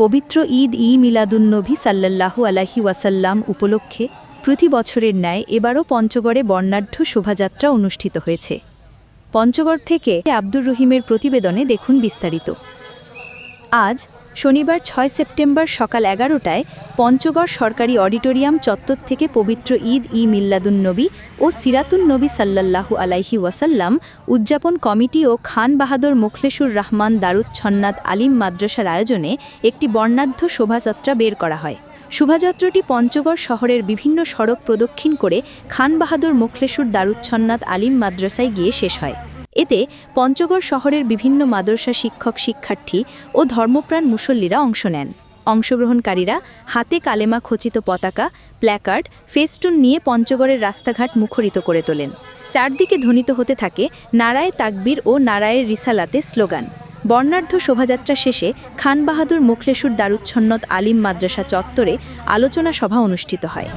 পবিত্র ঈদ ই মিলাদুন্নবী সাল্লাল্লাহু আলাহি ওয়াসাল্লাম উপলক্ষে প্রতি বছরের ন্যায় এবারও পঞ্চগড়ে বর্ণাঢ্য শোভাযাত্রা অনুষ্ঠিত হয়েছে। পঞ্চগড় থেকে আব্দুর রহিমের প্রতিবেদনে দেখুন বিস্তারিত। আজ শনিবার ছয় সেপ্টেম্বর সকাল এগারোটায় পঞ্চগড় সরকারি অডিটোরিয়াম চত্বর থেকে পবিত্র ঈদ ই মিল্লাদুন্নবী ও সিরাতুন নবী সাল্লাল্লাহু আলাইহি ওয়াসাল্লাম উদযাপন কমিটি ও খান বাহাদুর মুখলেসুর রহমান দারুচ্ছন্নাদ আলিম মাদ্রাসার আয়োজনে একটি বর্ণাঢ্য শোভাযাত্রা বের করা হয়। শোভাযাত্রাটি পঞ্চগড় শহরের বিভিন্ন সড়ক প্রদক্ষিণ করে খান বাহাদুর মুখলেসুর দারুচ্ছন্নাদ আলিম মাদ্রাসায় গিয়ে শেষ হয়। এতে পঞ্চগড় শহরের বিভিন্ন মাদ্রাসা শিক্ষক, শিক্ষার্থী ও ধর্মপ্রাণ মুসল্লিরা অংশ নেন। অংশগ্রহণকারীরা হাতে কালেমা খচিত পতাকা, প্ল্যাকার্ড, ফেস্টুন নিয়ে পঞ্চগড়ের রাস্তাঘাট মুখরিত করে তোলেন। চারদিকে ধ্বনিত হতে থাকে নারায় তাকবীর ও নারায়ের রিসালাতে স্লোগান। বর্ণাঢ্য শোভাযাত্রা শেষে খান বাহাদুর মুখলেসুর দারুচ্ছন্নত আলিম মাদ্রাসা চত্বরে আলোচনা সভা অনুষ্ঠিত হয়।